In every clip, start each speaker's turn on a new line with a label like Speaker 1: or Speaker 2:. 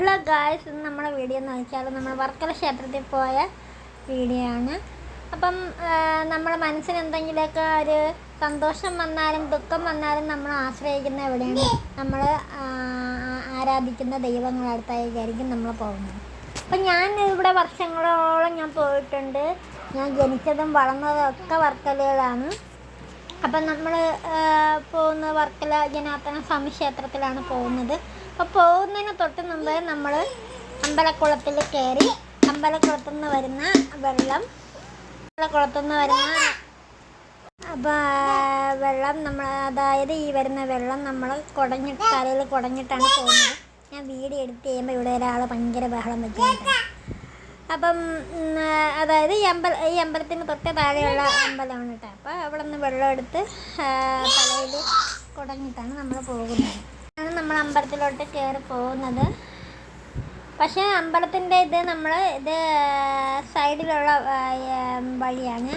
Speaker 1: Hello guys ഇന്ന് നമ്മുടെ video എന്ന് വെച്ചാൽ നമ്മൾ വർക്കല ക്ഷേത്രത്തിൽ പോയ വീഡിയോ ആണ്. അപ്പം നമ്മുടെ മനസ്സിന് എന്തെങ്കിലുമൊക്കെ ഒരു സന്തോഷം വന്നാലും ദുഃഖം വന്നാലും നമ്മൾ ആശ്രയിക്കുന്ന എവിടെയാണ്? നമ്മൾ ആരാധിക്കുന്ന ദൈവങ്ങളുടെ അടുത്തായിരിക്കും നമ്മൾ പോകുന്നത്. അപ്പം ഞാൻ ഇവിടെ വർഷങ്ങളോളം ഞാൻ പോയിട്ടുണ്ട്. ഞാൻ ജനിച്ചതും വളർന്നതും ഒക്കെ വർക്കലയിലാണ് അപ്പം നമ്മൾ പോകുന്ന വർക്കല ജനാർദ്ദന സ്വാമി ക്ഷേത്രത്തിലാണ് പോകുന്നത്. അപ്പോൾ പോകുന്നതിന് തൊട്ട് മുമ്പ് നമ്മൾ അമ്പലക്കുളത്തിൽ കയറി അമ്പലക്കുളത്തു നിന്ന് വരുന്ന വെള്ളം അമ്പലക്കുളത്തു നിന്ന് വരുന്ന അപ്പോൾ വെള്ളം നമ്മൾ അതായത് ഈ വരുന്ന വെള്ളം നമ്മൾ കുടഞ്ഞിട്ട് തലയിൽ കുടഞ്ഞിട്ടാണ് പോകുന്നത്. ഞാൻ വീഡിയോ എടുത്ത് ചെയ്യുമ്പോൾ ഇവിടെ ഒരാൾ ഭയങ്കര ബഹളം വെക്കുന്നുണ്ട്. അപ്പം അതായത് ഈ അമ്പല ഈ അമ്പലത്തിന് തൊട്ട് താഴെയുള്ള അമ്പലമാണ് കേട്ടോ അപ്പോൾ അവിടെ നിന്ന് വെള്ളം എടുത്ത് തലയിൽ കുടഞ്ഞിട്ടാണ് നമ്മൾ പോകുന്നത്. അമ്പലത്തിലോട്ട് കയറി പോകുന്നത്. പക്ഷേ അമ്പലത്തിന്റെ ഇത് നമ്മൾ ഇത് സൈഡിലുള്ള വഴിയാണ്.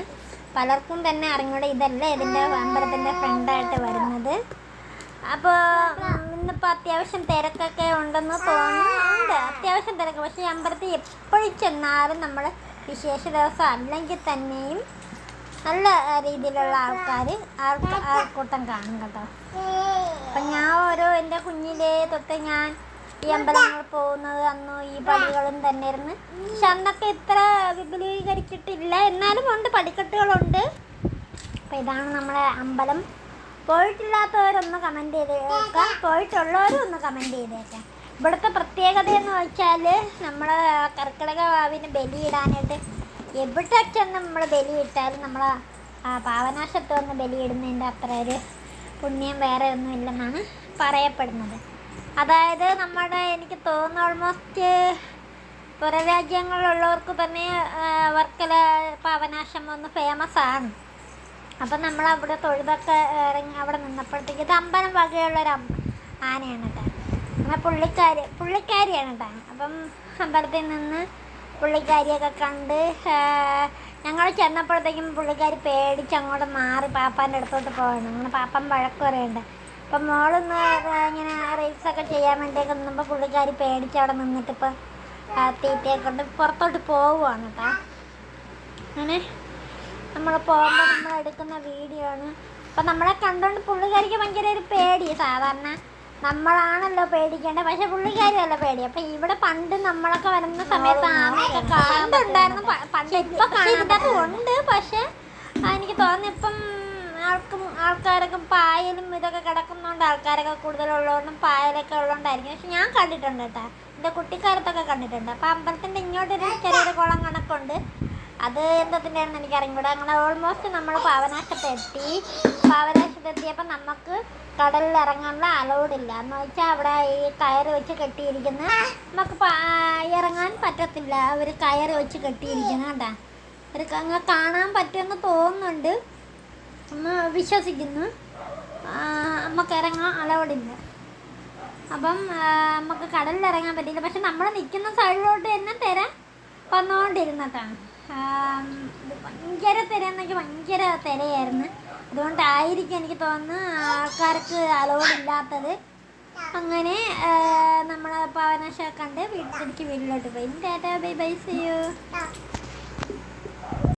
Speaker 1: പലർക്കും തന്നെ അറിഞ്ഞൂടെ ഇതല്ല ഇതിന്റെ അമ്പലത്തിന്റെ ഫ്രണ്ടായിട്ട് വരുന്നത്. അപ്പോൾ ഇന്നിപ്പോൾ അത്യാവശ്യം തിരക്കൊക്കെ ഉണ്ടെന്ന് തോന്നുന്നുണ്ട് അത്യാവശ്യം തിരക്ക്. പക്ഷേ അമ്പലത്തിൽ എപ്പോഴും ചെന്നാലും നമ്മൾ വിശേഷ ദിവസം അല്ലെങ്കിൽ തന്നെയും നല്ല രീതിയിലുള്ള ആൾക്കാർ ആൾക്കൂട്ടം കാണും കേട്ടോ. എന്റെ കുഞ്ഞിലേ തൊട്ട് ഞാൻ ഈ അമ്പലങ്ങൾ പോകുന്നത് അന്ന് ഈ പടികളും ഇരുന്ന് പക്ഷെ അന്നൊക്കെ ഇത്ര വിപുലീകരിച്ചിട്ടില്ല. എന്നാലും ഉണ്ട് പടിക്കെട്ടുകളുണ്ട്. അപ്പം ഇതാണ് നമ്മുടെ അമ്പലം. പോയിട്ടില്ലാത്തവരൊന്ന് കമന്റ് ചെയ്തേക്കാം പോയിട്ടുള്ളവരും ഒന്ന് കമന്റ് ചെയ്തേക്കാം ഇവിടുത്തെ പ്രത്യേകത എന്ന് വെച്ചാൽ നമ്മൾ കർക്കിടക വാവിന് ബലിയിടാനായിട്ട് എവിടെ ചെന്ന് നമ്മൾ ബലിയിട്ടാലും നമ്മൾ പാവനാശത്ത് വന്ന് ബലിയിടുന്നതിന്റെ അത്ര ഒരു പുണ്യം വേറെ ഒന്നും ഇല്ലെന്നാണ് പറയപ്പെടുന്നത്. അതായത് നമ്മുടെ എനിക്ക് തോന്നുന്നു ഓൾമോസ്റ്റ് പുറരാജ്യങ്ങളിലുള്ളവർക്ക് തന്നെ വർക്കല പാവനാശം ഒന്ന് ഫേമസ് ആണ്. അപ്പം നമ്മൾ അവിടെ തൊഴുതൊക്കെ ഇറങ്ങി അവിടെ നിന്നപ്പോഴത്തേക്ക് ഇത് അമ്പലം വകയുള്ളൊരു ആനയാണ് കേട്ടോ. അങ്ങനെ പുള്ളിക്കാരി പുള്ളിക്കാരിയാണ് കേട്ടോ. അപ്പം അമ്പലത്തിൽ നിന്ന് പുള്ളിക്കാരിയൊക്കെ കണ്ട് ഞങ്ങൾ ചെന്നപ്പോഴത്തേക്കും പുള്ളിക്കാരി പേടിച്ച് അങ്ങോട്ട് മാറി പാപ്പാന്റെ അടുത്തോട്ട് പോകണം അങ്ങനെ പാപ്പൻ വഴക്ക് അപ്പം മോളൊന്ന് ഇങ്ങനെ റീൽസൊക്കെ ചെയ്യാൻ വേണ്ടിയൊക്കെ നിന്നപ്പോൾ പുള്ളിക്കാരി പേടിച്ച് അവിടെ നിന്നിട്ട് ഇപ്പം തീറ്റയെ കൊണ്ട് പുറത്തോട്ട് പോവുകയാണ് കേട്ടോ അങ്ങനെ നമ്മൾ പോകുമ്പോൾ നമ്മൾ എടുക്കുന്ന വീഡിയോ ആണ്. അപ്പം നമ്മളെ കണ്ടുകൊണ്ട് പുള്ളിക്കാരിക്ക് ഭയങ്കര ഒരു പേടി. സാധാരണ നമ്മളാണല്ലോ പേടിക്കേണ്ടത് പക്ഷെ പുള്ളിക്കാരിയല്ല പേടി അപ്പം ഇവിടെ പണ്ട് നമ്മളൊക്കെ വരുന്ന സമയത്ത് ആമയൊക്കെ കാണുന്നുണ്ടായിരുന്നു പണ്ട് ഇപ്പം കാണുന്നുണ്ട് ഉണ്ട് പക്ഷെ എനിക്ക് തോന്നുന്നു ഇപ്പം ആൾക്കും ആൾക്കാരൊക്കെ പായലും ഇതൊക്കെ കിടക്കുന്നതുകൊണ്ട് ആൾക്കാരൊക്കെ കൂടുതലുള്ളതുകൊണ്ടും പായലൊക്കെ ഉള്ളതുകൊണ്ടായിരിക്കും പക്ഷെ ഞാൻ കണ്ടിട്ടുണ്ട് കേട്ടോ. എന്റെ കുട്ടിക്കാലത്തൊക്കെ കണ്ടിട്ടുണ്ട്. അപ്പം അമ്പലത്തിന്റെ ഇങ്ങോട്ടൊരു ചെറിയൊരു കുളം കണക്കുണ്ട്. അത് എന്തത്തിന്റെയാണെന്ന് ഇവിടെ അങ്ങനെ ഓൾമോസ്റ്റ് നമ്മൾ പാവനാശത്ത് എത്തി പാവനാശത്ത് നമുക്ക് കടലിൽ ഇറങ്ങാനുള്ള അലോഡില്ല എന്ന് വെച്ചാൽ അവിടെ ഈ കയർ വെച്ച് കെട്ടിയിരിക്കുന്ന. നമുക്ക് ഇറങ്ങാൻ പറ്റത്തില്ല. അവർ കയർ വെച്ച് കെട്ടിയിരിക്കുന്ന കേട്ടാ ഒരു അങ്ങനെ കാണാൻ പറ്റുമെന്ന് തോന്നുന്നുണ്ട്. ഒന്ന് വിശ്വസിക്കുന്നു. നമുക്ക് ഇറങ്ങാൻ അലൗഡ് അപ്പം നമുക്ക് കടലിൽ ഇറങ്ങാൻ പറ്റില്ല പക്ഷെ നമ്മൾ നിൽക്കുന്ന സൈഡിലോട്ട് തന്നെ തിര വന്നുകൊണ്ടിരുന്നതാണ് ഭയങ്കര തിര എന്നൊക്കെ ഭയങ്കര തിരയായിരുന്നു. അതുകൊണ്ടായിരിക്കും എനിക്ക് തോന്നുന്നു ആൾക്കാർക്ക് അലൗഡ് അങ്ങനെ നമ്മൾ പാവനാശ കണ്ട് വീട്ടിലേക്ക് വീട്ടിലോട്ട് പോയി. Tata bye bye see you.